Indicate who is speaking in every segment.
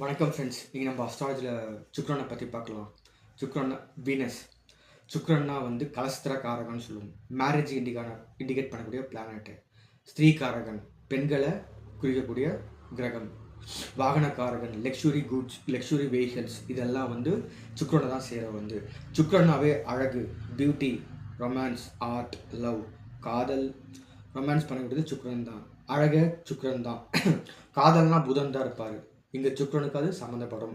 Speaker 1: வணக்கம் ஃப்ரெண்ட்ஸ் இங்கே நம்ம அஸ்ட்ராலஜியில் சுக்ரனை பற்றி பார்க்கலாம். சுக்ரன் வீனஸ் சுக்ரன்னா வந்து கலஸ்திர காரகன்னு சொல்லுவோம். மேரேஜ் இண்டிகான இண்டிகேட் பண்ணக்கூடிய பிளானட்டு ஸ்திரீ காரகன் பெண்களை குறிக்கக்கூடிய கிரகம். வாகன காரகன் லெக்ஸுரி குட்ஸ் லெக்ஸுரி வெஹிக்கல்ஸ் இதெல்லாம் வந்து சுக்ரனை தான் சேர வந்து. சுக்ரனாவே அழகு பியூட்டி ரொமான்ஸ் ஆர்ட் லவ் காதல். ரொமான்ஸ் பண்ணக்கூடியது சுக்ரன் தான். அழக சுக்ரன் தான். காதல்னா புதன் தான் இருப்பார். இந்த சுக்ரனுக்கு அது சம்மந்தப்படும்.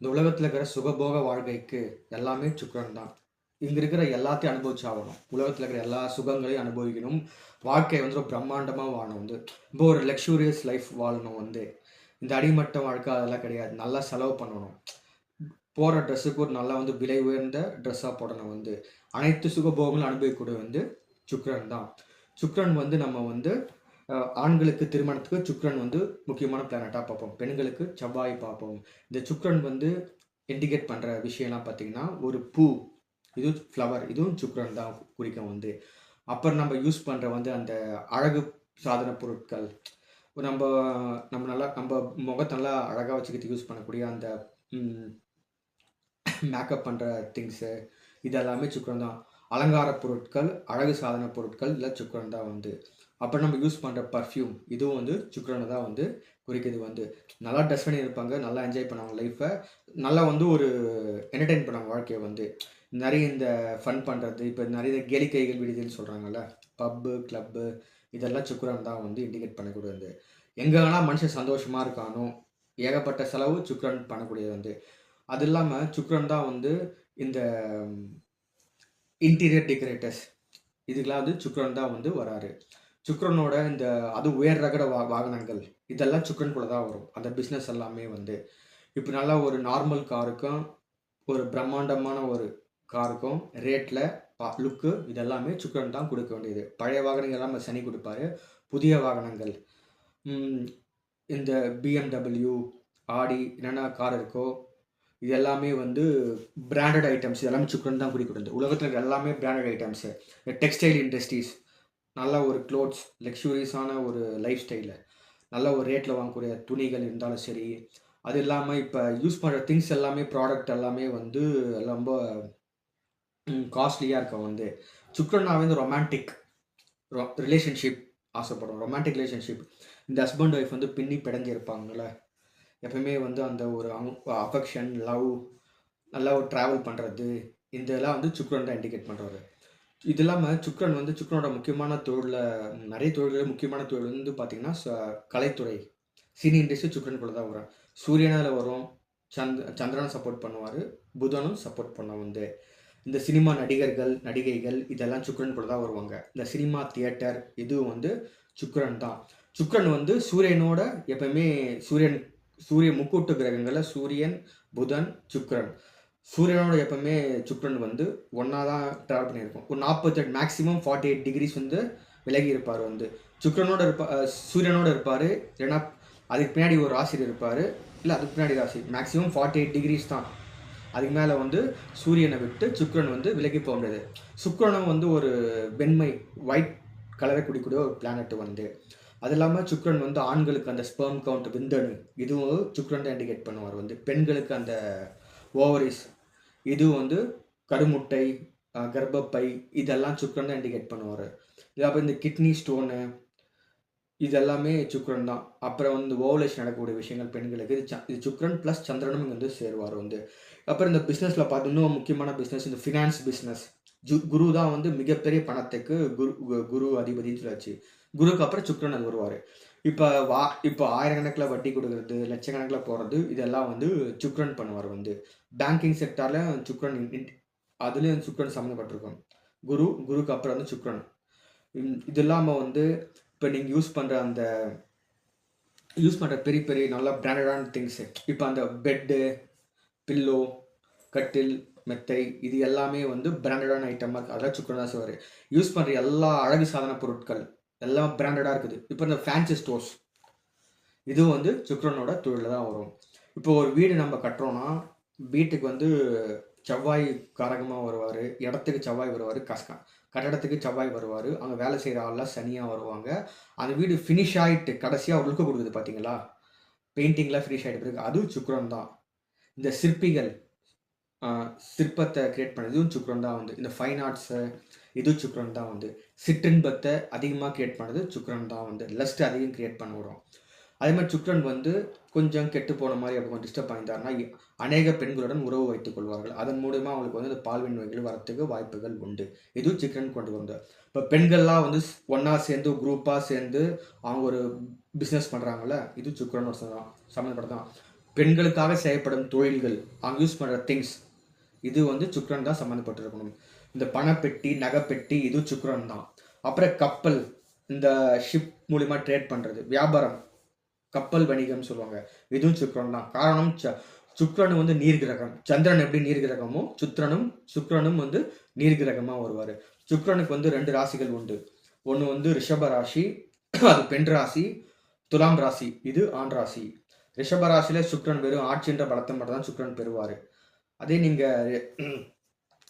Speaker 1: இந்த உலகத்தில் இருக்கிற சுகபோக வாழ்க்கைக்கு எல்லாமே சுக்ரன் தான். இங்கே இருக்கிற எல்லாத்தையும் அனுபவிச்சு ஆகணும். உலகத்தில் இருக்கிற எல்லா சுகங்களையும் அனுபவிக்கணும். வாழ்க்கை வந்து ஒரு பிரம்மாண்டமாக வாழணும் வந்து. இப்போ ஒரு லக்ஸூரியஸ் லைஃப் வாழணும் வந்து. இந்த அடிமட்ட வாழ்க்கை அதெல்லாம் கிடையாது. நல்லா செலவு பண்ணணும். போகிற ட்ரெஸ்ஸுக்கு ஒரு நல்லா வந்து விலை உயர்ந்த ட்ரெஸ்ஸாக போடணும் வந்து. அனைத்து சுகபோகங்களும் அனுபவிக்கக்கூடிய வந்து சுக்ரன் தான். சுக்ரன் வந்து நம்ம வந்து ஆண்களுக்கு திருமணத்துக்கு சுக்ரன் வந்து முக்கியமான பிளானட்டாக பார்ப்போம். பெண்களுக்கு செவ்வாய் பார்ப்போம். இந்த சுக்ரன் வந்து இண்டிகேட் பண்ணுற விஷயம்லாம் பார்த்தீங்கன்னா ஒரு பூ இது ஃப்ளவர் இதுவும் சுக்ரன் தான் குறிக்கும் வந்து. அப்புறம் நம்ம யூஸ் பண்ணுற வந்து அந்த அழகு சாதன பொருட்கள். நம்ம நம்ம நல்லா நம்ம முகத்தை நல்லா அழகாக வச்சுக்கிறதுக்கு யூஸ் பண்ணக்கூடிய அந்த மேக்கப் பண்ணுற திங்ஸு இதெல்லாமே சுக்ரன் தான். அலங்கார பொருட்கள் அழகு சாதன பொருட்கள் இல்லை சுக்ரன் தான் வந்து. அப்புறம் நம்ம யூஸ் பண்ணுற பர்ஃப்யூம் இதுவும் வந்து சுக்ரனை தான் வந்து குறிக்கிறது வந்து. நல்லா ட்ரெஸ் பண்ணி இருப்பாங்க நல்லா என்ஜாய் பண்ணுவாங்க லைஃப்பை நல்லா வந்து ஒரு என்டர்டெயின் பண்ணுவாங்க வாழ்க்கையை வந்து. நிறைய இந்த ஃபன் பண்ணுறது இப்போ நிறைய கேளிக்கைகள் விடுதுன்னு சொல்கிறாங்கல்ல பப்பு கிளப்பு இதெல்லாம் சுக்ரன் தான் வந்து இண்டிகேட் பண்ணக்கூடியது எங்கே வேணால் மனுஷன் சந்தோஷமாக இருக்கானோ ஏகப்பட்ட செலவு சுக்ரன் பண்ணக்கூடியது வந்து. அது இல்லாமல் சுக்ரன் தான் வந்து இந்த இன்டீரியர் டெக்கரேட்டர்ஸ் இதுக்கெலாம் வந்து சுக்ரன் தான் வந்து வராரு. சுக்ரனோட இந்த அது உயர் ரகட வா வாகனங்கள் இதெல்லாம் சுக்ரன் தான் வரும். அந்த பிஸ்னஸ் எல்லாமே வந்து இப்போ நல்லா ஒரு நார்மல் காருக்கும் ஒரு பிரம்மாண்டமான ஒரு காருக்கும் ரேட்டில் பா லுக்கு இதெல்லாமே சுக்ரன் தான் கொடுக்க வேண்டியது. பழைய வாகனங்கள் எல்லாம் சனி கொடுப்பாரு. புதிய வாகனங்கள் இந்த பிஎம்டபிள்யூ ஆடி என்னென்ன கார் இருக்கோ இது எல்லாமே வந்து பிராண்டட் ஐட்டம்ஸ் இதெல்லாமே சுக்ரன் தான் குறிக்கிறது உலகத்தில் எல்லாமே பிராண்டட் ஐட்டம்ஸு டெக்ஸ்டைல் இண்டஸ்ட்ரீஸ் நல்ல ஒரு க்ளோத்ஸ் லக்ஸூரியஸான ஒரு லைஃப் ஸ்டைலு நல்ல ஒரு ரேட்டில் வாங்கக்கூடிய துணிகள் இருந்தாலும் சரி அது இல்லாமல் இப்போ யூஸ் பண்ணுற திங்ஸ் எல்லாமே ப்ராடக்ட் எல்லாமே வந்து ரொம்ப காஸ்ட்லியாக இருக்கும் வந்து. சுக்ரனாவே வந்து ரொமான்டிக் ரிலேஷன்ஷிப் ஆசைப்படும் ரொமான்டிக் ரிலேஷன்ஷிப் இந்த ஹஸ்பண்ட் ஒய்ஃப் வந்து பின்னி பிடைஞ்சு இருப்பாங்கல்ல. எப்பவுமே வந்து அந்த ஒரு அஃபெக்ஷன் லவ் நல்லா ஒரு ட்ராவல் பண்ணுறது இந்த இதெல்லாம் வந்து சுக்ரன் தான் இண்டிகேட் பண்ணுறாரு இது இல்லாமல் சுக்ரன் வந்து சுக்ரனோட முக்கியமான தொழிலில் நிறைய தொழில்கள் முக்கியமான தொழில் வந்து பார்த்திங்கன்னா ச- கலைத்துறை. சினி இண்டஸ்ட்ரி சுக்ரன் கூட தான் வரும் சூரியனில் வரும். சந்த் சந்திரனை சப்போர்ட் பண்ணுவார். புதனும் சப்போர்ட் பண்ண வந்து இந்த சினிமா நடிகர்கள் நடிகைகள் இதெல்லாம் சுக்ரன் கூட தான் வருவாங்க. இந்த சினிமா தியேட்டர் இதுவும் வந்து சுக்ரன் தான். சுக்ரன் வந்து சூரியனோட எப்பவுமே சூரியன் சூரிய முக்கூட்டு கிரகங்களில் சூரியன் புதன் சுக்ரன் சூரியனோட எப்பவுமே சுக்ரன் வந்து ஒன்றா தான் ட்ராவல் பண்ணியிருக்கும். ஒரு நாற்பத்தெட்டு மேக்ஸிமம் ஃபார்ட்டி எயிட் டிகிரிஸ் வந்து விலகி இருப்பார் வந்து. சுக்ரனோட இருப்பா சூரியனோட இருப்பார். ஏன்னா அதுக்கு பின்னாடி ஒரு ஆசிரியர் இருப்பார். இல்லை அதுக்கு பின்னாடி ராசி மேக்ஸிமம் ஃபார்ட்டி எயிட் டிகிரிஸ் தான். அதுக்கு மேலே வந்து சூரியனை விட்டு சுக்ரன் வந்து விலகி போக முடியாது. சுக்ரனும் வந்து ஒரு வெண்மை ஒயிட் கலரை குடிக்கூடிய ஒரு பிளானட் வந்து. அது இல்லாமல் சுக்ரன் வந்து ஆண்களுக்கு அந்த ஸ்பெர்ம் கவுண்ட் விந்தணு. இதுவும் சுக்ரன் தான் இண்டிகேட் பண்ணுவார் வந்து. பெண்களுக்கு அந்த ஓவரிஸ் இது வந்து கருமுட்டை கர்ப்பப்பை இதெல்லாம் சுக்கரன் தான் இண்டிகேட் பண்ணுவார். இது அப்புறம் இந்த கிட்னி ஸ்டோனு இதெல்லாமே சுக்ரன் தான். அப்புறம் வந்து ஓவலேஷன் நடக்கக்கூடிய விஷயங்கள் பெண்களுக்கு. இது ச- இது சுக்ரன் ப்ளஸ் சந்திரனும் இங்கே வந்து சேருவார் வந்து. அப்புறம் இந்த பிஸ்னஸில் பார்த்து இன்னும் முக்கியமான பிஸ்னஸ் இந்த ஃபினான்ஸ் பிஸ்னஸ் ஜு குரு தான் வந்து மிகப்பெரிய பணத்துக்கு குரு குரு அதிபதினு சொல்லாச்சு குருக்கு அப்புறம் சுக்ரன் அது வருவார். இப்போ வா இப்போ ஆயிரக்கணக்கில் வட்டி கொடுக்கறது லட்சக்கணக்கில் போகிறது இதெல்லாம் வந்து சுக்ரன் பண்ணுவார் வந்து. பேங்கிங் செக்டாரில் சுக்ரன் அதுலேயும் சுக்ரன் சம்மந்தப்பட்டிருக்கும். குரு குருக்கு அப்புறம் வந்து சுக்ரன். இது இல்லாமல் வந்து இப்போ நீங்கள் யூஸ் பண்ணுற அந்த யூஸ் பண்ணுற பெரிய பெரிய நல்ல பிராண்டடான திங்ஸு இப்போ அந்த பெட்டு பில்லோ கட்டில் மெத்தை இது எல்லாமே வந்து பிராண்டடான ஐட்டமாக இருக்குது அதெல்லாம் சுக்ரன் தான் செய்வார். யூஸ் பண்ணுற எல்லா அழகு சாதன பொருட்கள் எல்லாம் பிராண்டடாக இருக்குது. இப்போ இந்த ஃபேன்சி ஸ்டோர்ஸ் இதுவும் வந்து சுக்ரனோட தொழிலில் தான் வரும். இப்போ ஒரு வீடு நம்ம கட்டுறோன்னா வீட்டுக்கு வந்து செவ்வாய் காரகமாக வருவார் இடத்துக்கு செவ்வாய் வருவார் கஷ்டம் கட்டடத்துக்கு செவ்வாய் வருவார் அங்கே வேலை செய்கிற ஆள்லாம் சனியாக வருவாங்க. அந்த வீடு ஃபினிஷ் ஆகிட்டு கடைசியாக உழுக்க கொடுக்குது பார்த்தீங்களா பெயிண்டிங்லாம் ஃபினிஷ் ஆகிட்டு பிறகு அதுவும் சுக்ரன் தான். இந்த சிற்பிகள் சிற்பத்தை கிரியேட் பண்ணதும் சுக்ரன் தான் வந்து. இந்த ஃபைன் ஆர்ட்ஸு இது சுக்ரன் தான் வந்து. சிற்றின்பத்தை அதிகமாக கிரியேட் பண்ணது சுக்ரன் தான் வந்து. லஸ்ட் அதிகம் கிரியேட் பண்ண விடும் அதே மாதிரி சுக்ரன் வந்து கொஞ்சம் கெட்டு போன மாதிரி அப்படி கொஞ்சம் டிஸ்டர்ப் பண்ணிட்டாருன்னா அநேக பெண்களுடன் உறவு வைத்துக் கொள்வார்கள். அதன் மூலயமா அவங்களுக்கு வந்து இந்த பால்வின் நோய்கள் வரத்துக்கு வாய்ப்புகள் உண்டு. இதுவும் சிக்கன் கொண்டு வந்தது இப்போ பெண்கள்லாம் வந்து ஒன்றா சேர்ந்து குரூப்பாக சேர்ந்து அவங்க ஒரு பிஸ்னஸ் பண்ணுறாங்கல்ல இது சுக்ரன் ஒரு சம்மந்தப்பட்டதான் பெண்களுக்காக செய்யப்படும் தொழில்கள் அவங்க யூஸ் பண்ணுற திங்ஸ் இது வந்து சுக்ரன் தான் சம்மந்தப்பட்டிருக்கணும் இந்த பணப்பெட்டி நகைப்பெட்டி இது சுக்ரன் தான் அப்புறம் கப்பல் இந்த ஷிப் மூலிமா ட்ரேட் பண்ணுறது வியாபாரம் கப்பல் வணிகம் சொல்லுவாங்க. இதுவும் சுக்ரன் தான் காரணம் ச- சுக்கிரன் வந்து நீர் கிரகம் சந்திரன் எப்படி நீர் கிரகமோ சுக்ரனும் சுக்ரனும் வந்து நீர் கிரகமாக வருவார். சுக்ரனுக்கு வந்து ரெண்டு ராசிகள் உண்டு. ஒன்று வந்து ரிஷப ராசி அது பெண் ராசி துலாம் ராசி இது ஆண் ராசி. ரிஷப ராசியில் சுக்ரன் வெறும் ஆட்சின்ற பலத்தை மட்டும் தான் சுக்ரன் பெறுவார். அதே நீங்கள்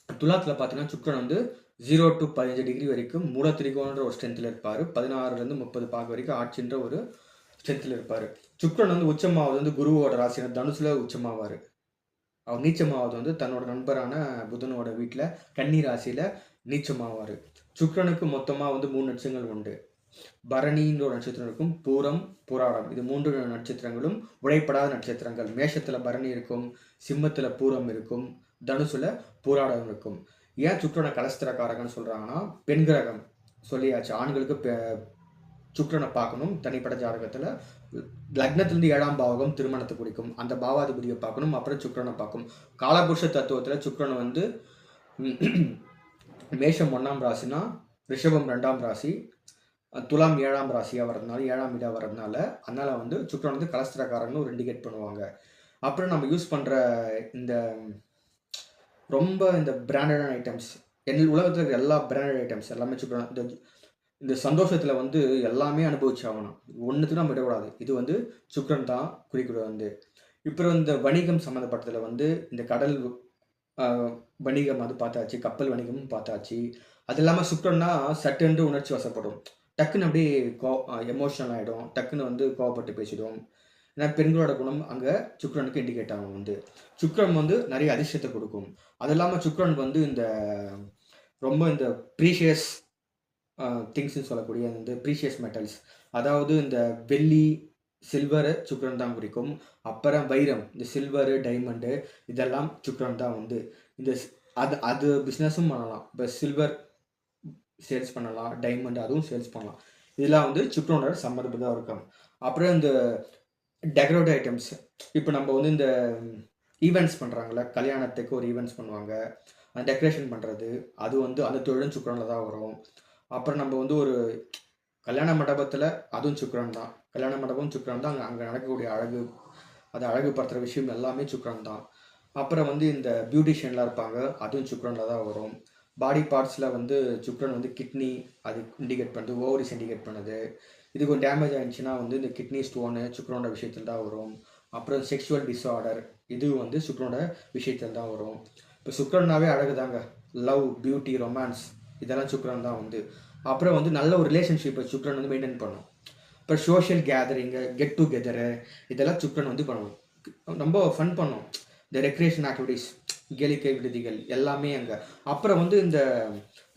Speaker 1: துலாத்தில் பார்த்தீங்கன்னா சுக்ரன் வந்து ஜீரோ டு பதினஞ்சு டிகிரி வரைக்கும் மூல திரிகோணன்ற ஒரு ஸ்ட்ரென்த்தில் இருப்பார். பதினாறுலேருந்து முப்பது பாக வரைக்கும் ஆட்சின்ற ஒரு ஸ்ட்ரென்த்தில் இருப்பார். சுக்ரன் வந்து உச்சமாவது வந்து குருவோட ராசியான தனுசில் உச்சமாவார். அவர் நீச்சமாவது வந்து தன்னோட நண்பரான புதனோட வீட்டில் கன்னி ராசியில் நீச்சமாவார். சுக்ரனுக்கு மொத்தமாக வந்து மூணு நட்சத்திரங்கள் உண்டு. பரணின்ற ஒரு நட்சத்திரம் இருக்கும் பூரம் புராடம். இது மூன்று நட்சத்திரங்களும் உடைப்படாத நட்சத்திரங்கள். மேஷத்தில் பரணி இருக்கும் சிம்மத்தில் பூரம் இருக்கும் தனுசுல பூராடம் இருக்கும் ஏன் சுக்கிரனை கலஸ்திரக்காரகன்னு சொல்கிறாங்கன்னா பெண் கிரகம் சொல்லியாச்சு. ஆண்களுக்கு பெ- பார்க்கணும். தனிப்பட்ட ஜாதகத்தில் லக்னத்திலிருந்து ஏழாம் பாவகம் திருமணத்தை குறிக்கும். அந்த பாவாதிபதியை பார்க்கணும் அப்புறம் சுக்கிரனை பார்க்கும். காலபுருஷ தத்துவத்தில் சுக்கிரன் வந்து மேஷம் ஒன்றாம் ராசினா ரிஷபம் ரெண்டாம் ராசி துலாம் ஏழாம் ராசியாக வரதுனால ஏழாம் வீடாக வரதுனால அதனால் வந்து சுக்கிரன் வந்து கலஸ்திரக்காரன்னு ஒரு இண்டிகேட் பண்ணுவாங்க. அப்புறம் நம்ம யூஸ் பண்ணுற இந்த ரொம்ப இந்த பிராண்டடான ஐட்டம்ஸ் என் உலகத்தில் இருக்கிற எல்லா பிராண்டட் ஐட்டம்ஸ் எல்லாமே சுக்கிரன் இந்த இந்த சந்தோஷத்தில் வந்து எல்லாமே அனுபவிச்சு ஆகணும் ஒன்றுத்துக்கு நம்ம விடக்கூடாது. இது வந்து சுக்கிரன் தான் குறிக்கிறது வந்து. இப்போ இந்த வணிகம் சம்மந்தப்பட்டதில் வந்து இந்த கடல் வணிகம் அது பார்த்தாச்சு கப்பல் வணிகமும் பார்த்தாச்சு. அது இல்லாமல் சுக்கரன்னா சட்டென்று உணர்ச்சி வசப்படும். டக்குன்னு அப்படியே கோ எமோஷனல் ஆகிடும் டக்குன்னு வந்து கோவப்பட்டு பேசிடும். ஏன்னா பெண்களோட குணம் அங்கே சுக்ரனுக்கு இண்டிகேட் ஆகும் வந்து. சுக்ரன் வந்து நிறைய அதிர்ஷ்டத்தை கொடுக்கும். அது இல்லாமல் சுக்ரன் வந்து இந்த ரொம்ப இந்த ப்ரீஷியஸ் திங்ஸ்ன்னு சொல்லக்கூடிய இந்த ப்ரீஷியஸ் மெட்டல்ஸ் அதாவது இந்த வெள்ளி சில்வரு சுக்ரன் தான் குறிக்கும். அப்புறம் வைரம் இந்த சில்வரு டைமண்டு இதெல்லாம் சுக்ரன் தான் வந்து. இந்த அது அது பிஸ்னஸும் பண்ணலாம். இப்போ சில்வர் சேல்ஸ் பண்ணலாம் டைமண்ட் அதுவும் சேல்ஸ் பண்ணலாம். இதெல்லாம் வந்து சுக்ரனோட சம்மந்தப்பட்டதாக இருக்கும். அப்புறம் இந்த டெக்கரேட் ஐட்டம்ஸ் இப்போ நம்ம வந்து இந்த ஈவெண்ட்ஸ் பண்ணுறாங்கள கல்யாணத்துக்கு ஒரு ஈவெண்ட்ஸ் பண்ணுவாங்க. அந்த டெக்கரேஷன் பண்ணுறது அது வந்து அந்த தொழிலும் சுக்ரனில் தான் வரும். அப்புறம் நம்ம வந்து ஒரு கல்யாண மண்டபத்தில் அதுவும் சுக்ரன் தான். கல்யாண மண்டபம் சுக்ரன் தான். அங்கே அங்கே நடக்கக்கூடிய அழகு அதை அழகுபடுத்துகிற விஷயம் எல்லாமே சுக்கரன் தான். அப்புறம் வந்து இந்த பியூட்டிஷியன்லாம் இருப்பாங்க அதுவும் சுக்ரனில் தான் வரும். பாடி பார்ட்ஸில் வந்து சுக்ரன் வந்து கிட்னி அது இண்டிகேட் பண்ணுது ஓவரிஸ் இண்டிகேட் பண்ணுது. இது கொஞ்சம் டேமேஜ் ஆயிடுச்சுன்னா வந்து இந்த கிட்னி ஸ்டோனு சுக்ரனோட விஷயத்தில் தான் வரும். அப்புறம் செக்ஷுவல் டிஸார்டர் இது வந்து சுக்ரனோட விஷயத்தில் தான் வரும். இப்போ சுக்ரன்னாவே அழகு தாங்க லவ் பியூட்டி ரொமான்ஸ் இதெல்லாம் சுக்ரன் தான் வந்து அப்புறம் வந்து நல்ல ஒரு ரிலேஷன்ஷிப்பை சுக்ரன் வந்து மெயின்டைன் பண்ணும். இப்போ சோஷியல் கேதரிங்கு கெட் டுகெதரு இதெல்லாம் சுக்ரன் வந்து பண்ணும். ரொம்ப ஃபன் பண்ணும். இந்த ரெக்ரியேஷன் ஆக்டிவிட்டீஸ் கேளிக்கை விடுதிகள் எல்லாமே அங்கே. அப்புறம் வந்து இந்த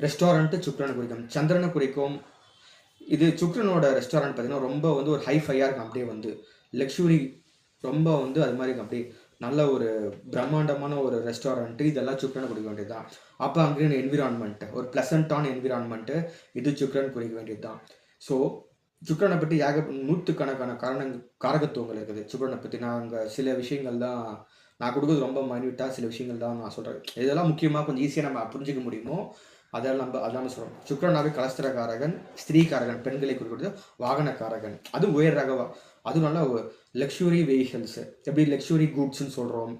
Speaker 1: ரெஸ்டாரண்ட்டு சுக்ரனை குறிக்கும் சந்திரனை குறிக்கும் இது சுக்ரனோட ரெஸ்டாரண்ட் பார்த்தீங்கன்னா ரொம்ப வந்து ஒரு ஹைஃபையாக இருக்கும். அப்படியே வந்து லக்ஸுரி ரொம்ப வந்து அது மாதிரி இருக்கும். அப்படியே நல்ல ஒரு பிரம்மாண்டமான ஒரு ரெஸ்டாரண்ட்டு இதெல்லாம் சுக்ரனை குறிக்க வேண்டியது தான் அப்போ அங்கே என்விரான்மெண்ட்டு ஒரு ப்ளசண்ட்டான என்விரான்மெண்ட்டு இது சுக்ரன் குறிக்க வேண்டியது தான் ஸோ சுக்ரனை பற்றி ஏக நூற்றுக்கணக்கான காரண காரகத்துவங்கள் இருக்குது. சுக்ரனை பற்றி அங்கே சில விஷயங்கள் தான் நான் கொடுக்குறது ரொம்ப மைன்யூட்டாக சில விஷயங்கள் தான் நான் சொல்கிறேன் இதெல்லாம் முக்கியமாக கொஞ்சம் ஈஸியாக நம்ம புரிஞ்சுக்க முடியுமோ? அதெல்லாம் நம்ம அதெல்லாம் சொல்கிறோம் சுக்ரனாவே கலஸ்திரகாரகன் ஸ்திரீகாரகன் பெண்களை குறிக்கிறது வாகனக்காரகன். அது உயர் ரகவா. அதுவும் நல்லா நல்ல லக்ஸுரி வெஹிக்கல்ஸு எப்படி லக்ஸுரி குட்ஸ்னு சொல்கிறோம்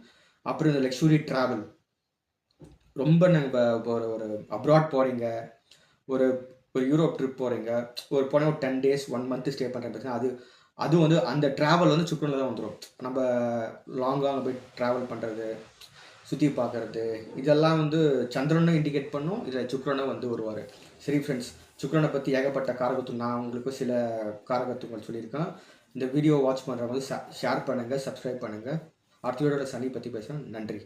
Speaker 1: அப்புறம் இந்த லக்ஸுரி ட்ராவல் ரொம்ப நம்ம இப்போ ஒரு ஒரு அப்ராட் போகிறீங்க ஒரு ஒரு யூரோப் ட்ரிப் போகிறீங்க ஒரு போன ஒரு ten days one month stay பண்ணுற அது அது வந்து அந்த ட்ராவல் வந்து சுக்ரனில் தான் வந்துடும் நம்ம லாங்காக போய் ட்ராவல் பண்ணுறது சுற்றி பார்க்கறது. இதெல்லாம் வந்து சந்திரனும் இண்டிகேட் பண்ணும். இதில் சுக்ரனும் வந்து வருவார். சரி ஃப்ரெண்ட்ஸ் சுக்ரனை பற்றி ஏகப்பட்ட காரகத்துவம். நான் உங்களுக்கு சில காரகத்துவங்கள் சொல்லியிருக்கேன். இந்த வீடியோ வாட்ச் பண்ணுறவங்க ஷேர் பண்ணுங்கள் சப்ஸ்கிரைப் பண்ணுங்கள் அடுத்த வீடியோட சனி பற்றி பேசுகிறேன் நன்றி.